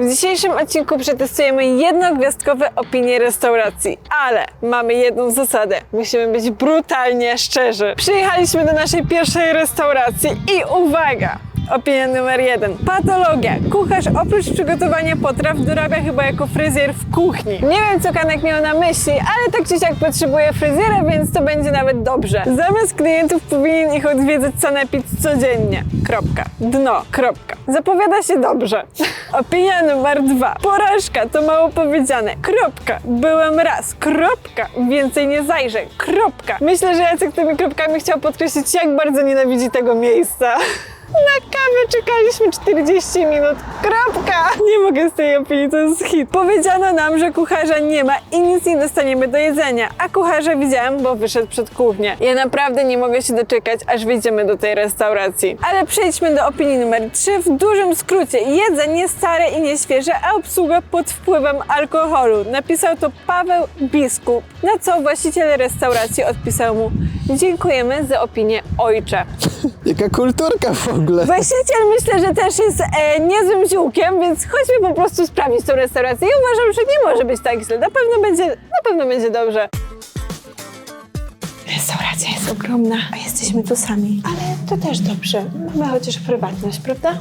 W dzisiejszym odcinku przetestujemy jednogwiazdkowe opinie restauracji, ale mamy jedną zasadę. Musimy być brutalnie szczerzy. Przyjechaliśmy do naszej pierwszej restauracji i uwaga! Opinia numer jeden. Patologia. Kucharz oprócz przygotowania potraw dorabia chyba jako fryzjer w kuchni. Nie wiem, co Kanek miał na myśli, ale tak czy siak potrzebuje fryzjera, więc to będzie nawet dobrze. Zamiast klientów powinien ich odwiedzać sanepid codziennie. Kropka. Dno. Kropka. Zapowiada się dobrze. Opinia numer dwa. Porażka to mało powiedziane. Kropka. Byłem raz. Kropka. Więcej nie zajrzę. Kropka. Myślę, że Jacek tymi kropkami chciał podkreślić, jak bardzo nienawidzi tego miejsca. Na kawę czekaliśmy 40 minut. Kropka! Nie mogę z tej opinii, to jest hit. Powiedziano nam, że kucharza nie ma i nic nie dostaniemy do jedzenia, a kucharza widziałem, bo wyszedł przed kuchnię. Ja naprawdę nie mogę się doczekać, aż wyjdziemy do tej restauracji. Ale przejdźmy do opinii numer 3. W dużym skrócie, jedzenie stare i nieświeże, a obsługa pod wpływem alkoholu. Napisał to Paweł Biskup, na co właściciel restauracji odpisał mu Dziękujemy za opinię ojcze. Jaka kulturka w ogóle. Właściciel myślę, że też jest e, niezłym ziółkiem, więc chodźmy po prostu sprawdzić tą restaurację. Ja uważam, że nie może być tak źle. Na pewno będzie, na pewno będzie dobrze. Restauracja jest ogromna, a jesteśmy tu sami. Ale to też dobrze. Mamy chociaż prywatność, prawda?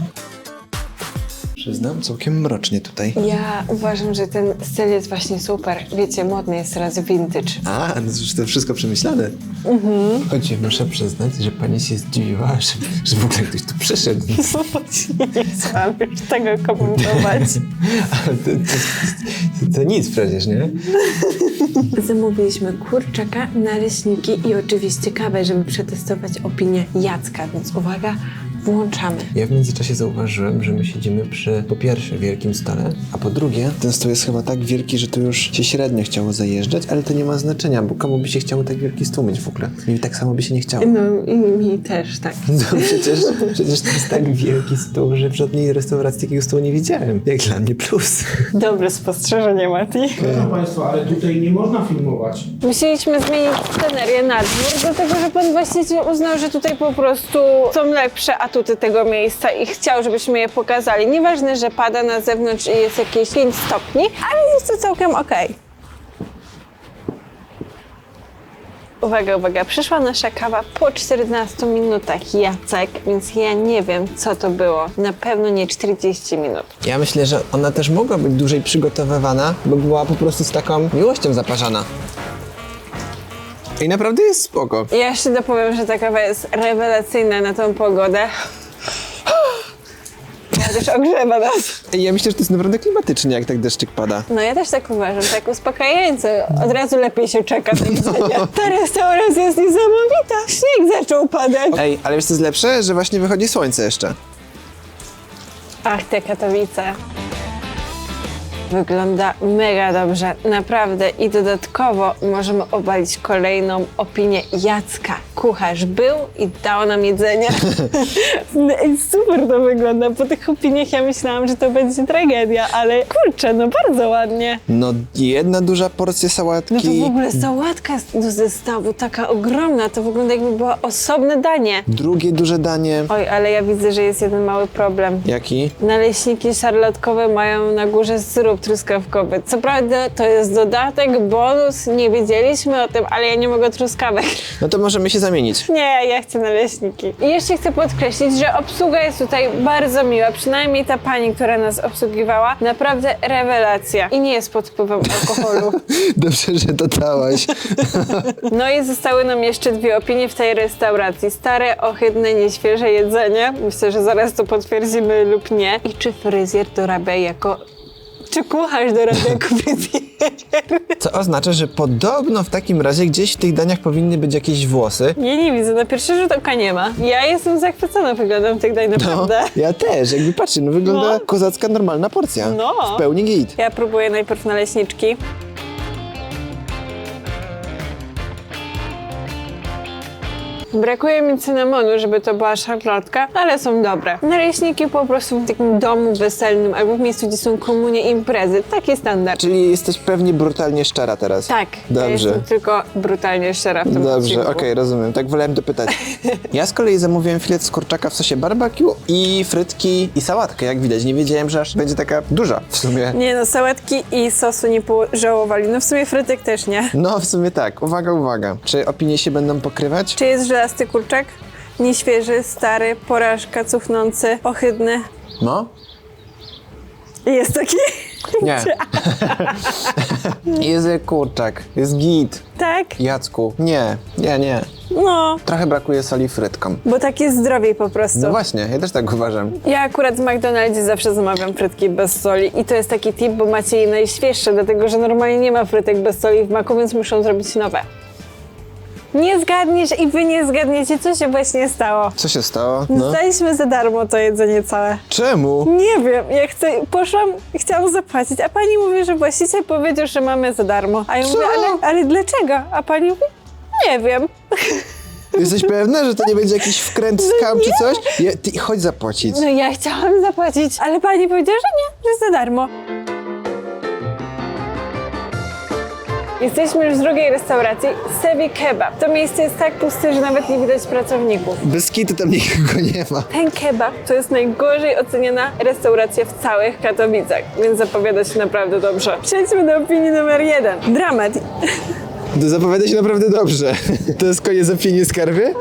Przyznam, całkiem mrocznie tutaj. Ja uważam, że ten styl jest właśnie super. Wiecie, modny jest teraz vintage. A, no już to wszystko przemyślane. Mhm. Choć muszę przyznać, że pani się zdziwiła, że, że w ogóle ktoś tu przyszedł. Nie chciałam już tego komentować. Ale to, to, to, to nic przecież, nie? Zamówiliśmy kurczaka, naleśniki i oczywiście kawę, żeby przetestować opinię Jacka, więc uwaga, włączamy. Ja w międzyczasie zauważyłem, że my siedzimy przy po pierwsze wielkim stole, a po drugie ten stół jest chyba tak wielki, że tu już się średnio chciało zajeżdżać, ale to nie ma znaczenia, bo komu by się chciało tak wielki stół mieć w ogóle? Mi tak samo by się nie chciało. No i mi też tak. No przecież, przecież to jest tak wielki stół, że w żadnej restauracji takiego stołu nie widziałem. Jak dla mnie plus. Dobre spostrzeżenie, Mati. Proszę Państwa, ale tutaj nie można filmować. Musieliśmy zmienić scenerię na dwór, dlatego że pan właściciel uznał, że tutaj po prostu są lepsze atuty tego miejsca i chciał, żebyśmy je pokazali. Nieważne, że pada na zewnątrz i jest jakieś 5 stopni, ale jest to całkiem okej. Uwaga, uwaga, przyszła nasza kawa po 14 minutach, Jacek, więc ja nie wiem, co to było. Na pewno nie 40 minut. Ja myślę, że ona też mogła być dłużej przygotowywana, bo była po prostu z taką miłością zaparzana. I naprawdę jest spoko. Ja jeszcze dopowiem, że ta kawa jest rewelacyjna na tą pogodę. Ja też ogrzewa nas. I ja myślę, że to jest naprawdę klimatycznie, jak tak deszczyk pada. No ja też tak uważam, tak uspokajające. Od razu lepiej się czeka na jedzenie. Ta restauracja jest niesamowita. Śnieg zaczął padać. Ej, ale wiesz co jest lepsze? Że właśnie wychodzi słońce jeszcze. Ach, te Katowice. Wygląda mega dobrze, naprawdę. I dodatkowo możemy obalić kolejną opinię Jacka. Kucharz był i dał nam jedzenie. Super to wygląda. Po tych opiniach ja myślałam, że to będzie tragedia, ale kurczę, no bardzo ładnie. No jedna duża porcja sałatki. No to w ogóle sałatka do zestawu, taka ogromna, to wygląda jakby była osobne danie. Drugie duże danie. Oj, ale ja widzę, że jest jeden mały problem. Jaki? Naleśniki szarlotkowe mają na górze syrop truskawkowy. Co prawda to jest dodatek, bonus, nie wiedzieliśmy o tym, ale ja nie mogę truskawek. No to możemy się zamienić. Nie, ja chcę naleśniki. I jeszcze chcę podkreślić, że obsługa jest tutaj bardzo miła. Przynajmniej ta pani, która nas obsługiwała, naprawdę rewelacja. I nie jest pod wpływem alkoholu. Dobrze, że dodałaś. No i zostały nam jeszcze dwie opinie w tej restauracji. Stare, ohydne, nieświeże jedzenie. Myślę, że zaraz to potwierdzimy lub nie. I czy fryzjer dorabia jako... Czy kucharz fryzjer? Co oznacza, że podobno w takim razie gdzieś w tych daniach powinny być jakieś włosy. Ja nie widzę, na pierwszy rzut oka nie ma. Ja jestem zachwycona wyglądem tych dań, No, naprawdę. ja też. Jakby patrzcie, no wygląda No. kozacka normalna porcja. No. W pełni git. Ja próbuję najpierw naleśniczki. Brakuje mi cynamonu, żeby to była szarlotka, ale są dobre. Naleśniki po prostu w takim domu weselnym albo w miejscu, gdzie są komunie imprezy. Taki standard. Czyli jesteś pewnie brutalnie szczera teraz. Tak, ja Dobrze. jestem tylko brutalnie szczera w tym Dobrze, okej, odcinku. rozumiem. Tak wolałem dopytać. Ja z kolei zamówiłem filet z kurczaka w sosie barbecue i frytki i sałatkę. Jak widać, nie wiedziałem, że aż będzie taka duża w sumie. Nie no, sałatki i sosu nie pożałowali. No w sumie frytek też nie. No, w sumie tak. Uwaga, uwaga. Czy opinie się będą pokrywać? Czy jest żelasty kurczak? Nieświeży, stary, porażka, cuchnący, ohydny. No? Jest taki? Nie. jest jak kurczak. Jest git. tak? Jacku. Nie, nie, nie. No, Trochę brakuje soli frytkom. bo tak jest zdrowiej po prostu. No właśnie, ja też tak uważam. Ja akurat w McDonaldzie zawsze zamawiam frytki bez soli i to jest taki tip, bo macie je najświeższe, dlatego że normalnie nie ma frytek bez soli w maku, więc muszą zrobić nowe. Nie zgadniesz i wy nie zgadniecie, co się właśnie stało. Co się stało? No. Dostaliśmy za darmo to jedzenie całe. Czemu? Nie wiem, ja chcę, poszłam i chciałam zapłacić, a pani mówi, że właściciel powiedział, że mamy za darmo. A ja mówię, ale, ale dlaczego? A pani mówi, nie wiem. Jesteś pewna, że to nie będzie jakiś wkręt skam czy coś? Ty chodź zapłacić. No ja chciałam zapłacić, ale pani powiedziała, że nie, że za darmo. Jesteśmy już w drugiej restauracji, Sevi Kebab. To miejsce jest tak puste, że nawet nie widać pracowników. Bez kitu tam nikogo nie ma. Ten kebab to jest najgorzej oceniana restauracja w całych Katowicach, więc zapowiada się naprawdę dobrze. Przejdźmy do opinii numer jeden. Dramat. To zapowiada się naprawdę dobrze. To jest koniec opinii skarby?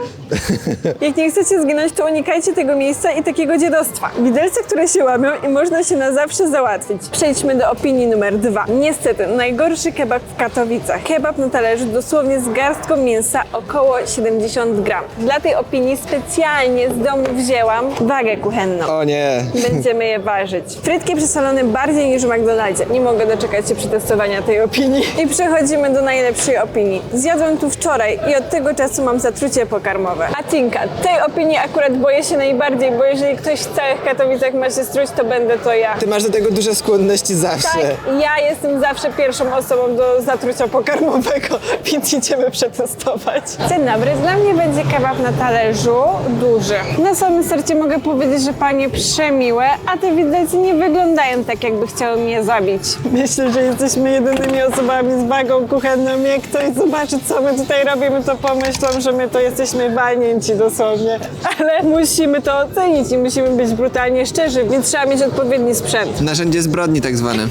Jak nie chcecie zginąć, to unikajcie tego miejsca i takiego dziadostwa. Widelce, które się łamią i można się na zawsze załatwić. Przejdźmy do opinii numer dwa. Niestety, najgorszy kebab w Katowicach. Kebab na talerzu dosłownie z garstką mięsa, około 70 gram. Dla tej opinii specjalnie z domu wzięłam wagę kuchenną. O nie. Będziemy je ważyć. Frytki przesolone bardziej niż w McDonaldzie. Nie mogę doczekać się przetestowania tej opinii. I przechodzimy do najlepszej opinii. Zjadłam tu wczoraj i od tego czasu mam zatrucie pokarmowe. A Tinka, tej opinii akurat boję się najbardziej, bo jeżeli ktoś w całych Katowicach ma się struć, to będę to ja. Ty masz do tego duże skłonności zawsze. Tak, ja jestem zawsze pierwszą osobą do zatrucia pokarmowego, więc idziemy przetestować. Dzień dobry, dla mnie będzie kebab na talerzu duży. Na samym starcie mogę powiedzieć, że panie przemiłe, a te widelce nie wyglądają tak, jakby chciały mnie zabić. Myślę, że jesteśmy jedynymi osobami z wagą kuchenną. Jak ktoś zobaczy, co my tutaj robimy, to pomyślą, że my to jesteśmy walnięci dosłownie. Ale musimy to ocenić i musimy być brutalnie szczerzy, więc trzeba mieć odpowiedni sprzęt. Narzędzie zbrodni tak zwane.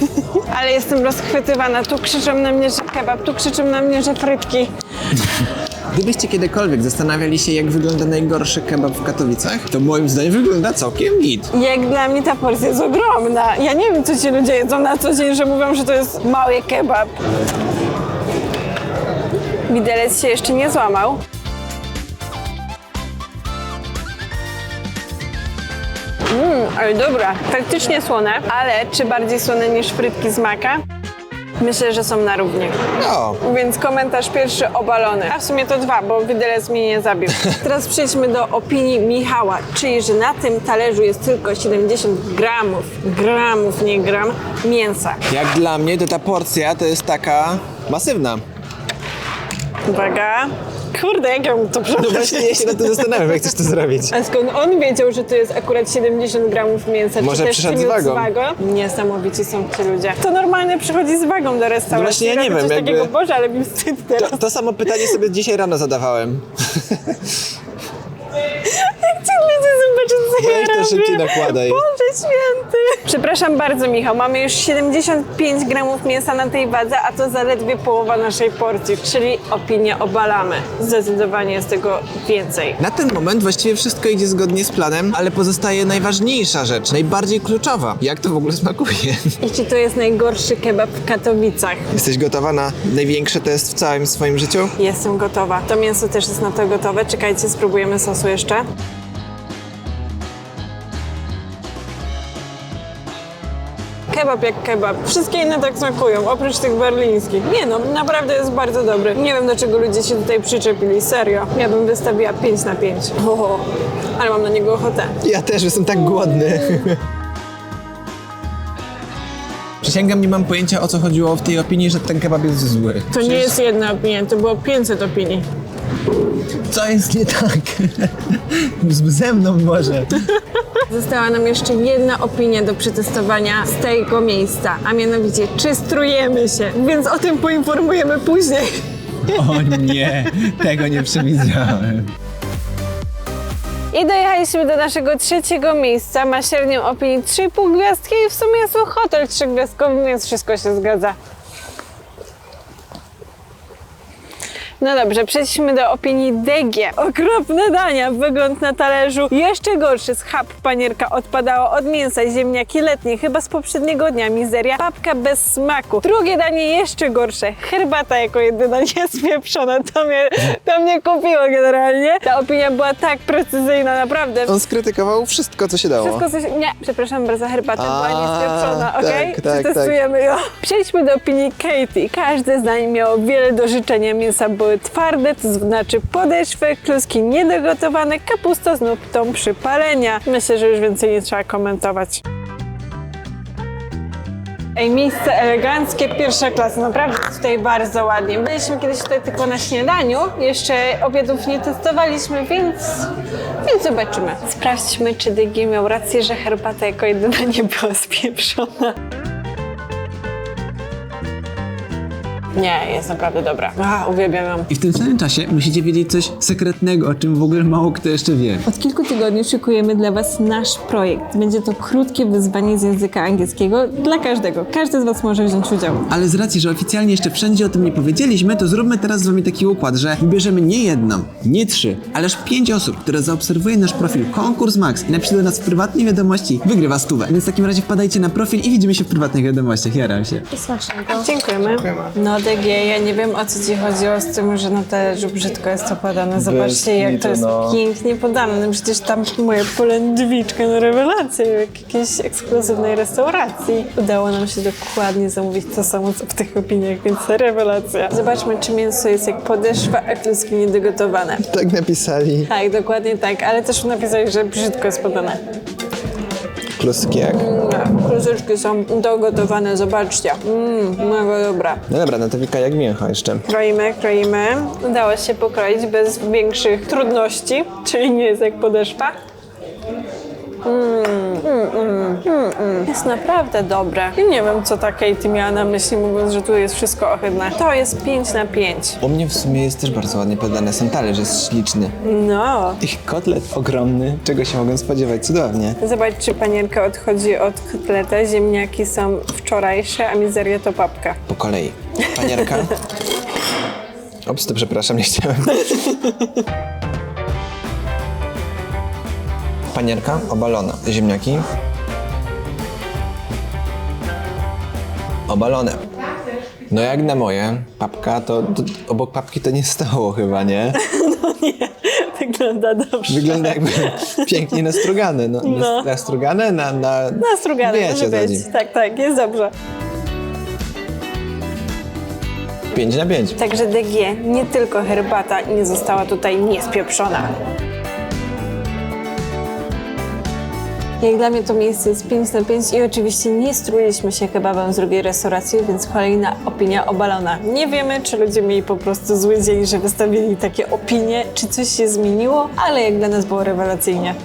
Ale jestem rozchwytywana. Tu krzyczą na mnie, że kebab, tu krzyczą na mnie, że frytki. Gdybyście kiedykolwiek zastanawiali się, jak wygląda najgorszy kebab w Katowicach, to moim zdaniem wygląda całkiem git. Jak dla mnie ta porcja jest ogromna. Ja nie wiem, co ci ludzie jedzą na co dzień, że mówią, że to jest mały kebab. Widelec się jeszcze nie złamał. Mmm, ale dobra. Faktycznie słone, ale czy bardziej słone niż frytki z maka? Myślę, że są na równi. No. Więc komentarz pierwszy obalony. A w sumie to dwa, bo widelec mnie nie zabił. Teraz przejdźmy do opinii Michała, czyli że na tym talerzu jest tylko 70 gramów, gramów, nie gram, mięsa. Jak dla mnie, to ta porcja to jest taka masywna. Uwaga. Kurde, jak ja mu to No właśnie, ja się nad tym zastanawiam, jak chcesz to zrobić. A skąd on wiedział, że to jest akurat 70 gramów mięsa? Może Czy też przyszedł przyniósł z wagą? Niesamowici są ci ludzie. To normalnie przychodzi z wagą do restauracji. No właśnie, ja nie robi wiem, coś jakby- takiego, Boże, ale mi wstyd teraz. To, to samo pytanie sobie dzisiaj rano zadawałem. Weź to szybciej nakładaj. Boże święty. Przepraszam bardzo, Michał. Mamy już 75 gramów mięsa na tej wadze, a to zaledwie połowa naszej porcji, czyli opinię obalamy. Zdecydowanie jest tego więcej. Na ten moment właściwie wszystko idzie zgodnie z planem, ale pozostaje najważniejsza rzecz, najbardziej kluczowa. Jak to w ogóle smakuje? I czy to jest najgorszy kebab w Katowicach? Jesteś gotowa na największy test w całym swoim życiu? Jestem gotowa. To mięso też jest na to gotowe. Czekajcie, spróbujemy sosu jeszcze. Kebab jak kebab. Wszystkie inne tak smakują, oprócz tych berlińskich. Nie no, naprawdę jest bardzo dobry. Nie wiem, do czego ludzie się tutaj przyczepili, serio. Ja bym wystawiła 5 na 5. Oho, ale mam na niego ochotę. Ja też jestem tak głodny. Przysięgam, nie mam pojęcia o co chodziło w tej opinii, że ten kebab jest zły. To nie jest jedna opinia, to było 500 opinii. Co jest nie tak? Ze mną może. Została nam jeszcze jedna opinia do przetestowania z tego miejsca, a mianowicie czy strujemy się, więc o tym poinformujemy później. O nie, tego nie przewidziałem. I dojechaliśmy do naszego trzeciego miejsca, ma średnią opinię 3,5 gwiazdki i w sumie jest to hotel trzygwiazdkowy, więc wszystko się zgadza. No dobrze, przejdźmy do opinii DG. Okropne dania, wygląd na talerzu jeszcze gorszy. Schab panierka odpadało od mięsa, ziemniaki letnie, chyba z poprzedniego dnia, mizeria, papka bez smaku. Drugie danie jeszcze gorsze, herbata jako jedyna niespieprzona, to mnie, to mnie kupiło generalnie. Ta opinia była tak precyzyjna, naprawdę. On skrytykował wszystko, co się dało. Wszystko coś... Nie, przepraszam bardzo, herbata była niespieprzona, tak, okej? tak, Przetestujemy ją. Przejdźmy do opinii Katie. Każde zdanie miało wiele do życzenia. Mięsa były twarde, to znaczy podeszwy, kluski niedogotowane, kapusta z nutą przypalenia. Myślę, że już więcej nie trzeba komentować. Ej, miejsce eleganckie, pierwsza klasa, naprawdę tutaj bardzo ładnie. Byliśmy kiedyś tutaj tylko na śniadaniu, jeszcze obiadów nie testowaliśmy, więc, więc zobaczymy. Sprawdźmy, czy DG miał rację, że herbata jako jedyna nie była spieprzona. Nie, jest naprawdę dobra. A, uwielbiam ją. I w tym samym czasie musicie wiedzieć coś sekretnego, o czym w ogóle mało kto jeszcze wie. Od kilku tygodni szykujemy dla Was nasz projekt. Będzie to krótkie wyzwanie z języka angielskiego dla każdego. Każdy z Was może wziąć udział. Ale z racji, że oficjalnie jeszcze wszędzie o tym nie powiedzieliśmy, to zróbmy teraz z wami taki układ, że wybierzemy nie jedną, nie trzy, ale aż pięć osób, które zaobserwuje nasz profil Konkurs Max i napisze do nas w prywatnej wiadomości, wygrywa stówę. Więc w takim razie wpadajcie na profil i widzimy się w prywatnych wiadomościach. Jaram się. Dziękujemy. No DG, ja nie wiem o co Ci chodziło z tym, że na talerzu brzydko jest to podane. Zobaczcie jak to jest no. pięknie podane. No Przecież tam moja polędwiczka, no rewelacja, jak jakiejś ekskluzywnej restauracji. Udało nam się dokładnie zamówić to samo co w tych opiniach, więc rewelacja. Zobaczmy czy mięso jest jak podeszwa, a kluski niedogotowane. Tak napisali. Tak, dokładnie tak, ale też napisali, że brzydko jest podane. Kluski jak? Nie, Kluseczki są dogotowane, zobaczcie. Mmm, mega dobra. No dobra, no to Wika jak mięcho jeszcze. Kroimy, kroimy. Udało się pokroić bez większych trudności, czyli nie jest jak podeszwa. Mm, mm, mm, mm. Jest naprawdę dobre. I nie wiem, co ta Katie miała na myśli, mówiąc, że tu jest wszystko ohydne. To jest 5 na 5. U mnie w sumie jest też bardzo ładnie podane. Sam talerz jest śliczny. No. Ich kotlet ogromny. Czego się mogę spodziewać? Cudownie. Zobacz, czy panierka odchodzi od kotleta. Ziemniaki są wczorajsze, a mizeria to papka. Po kolei. Panierka. Ops, to przepraszam, nie chciałem. Panierka obalona. Ziemniaki. Obalone. No jak na moje, papka to, to obok papki to nie stało chyba, nie? Wygląda dobrze. Wygląda jakby pięknie nastrugane. No, No. Nastrugane na... na... Nastrugane Wiecie, może być. Tak, tak, jest dobrze. 5 na 5. Także DG, nie tylko herbata nie została tutaj niespieprzona. Jak dla mnie to miejsce jest 5 na 5 i oczywiście nie struliśmy się kebabem z drugiej restauracji, więc kolejna opinia obalona. Nie wiemy, czy ludzie mieli po prostu zły dzień, że wystawili takie opinie, czy coś się zmieniło, ale jak dla nas było rewelacyjnie.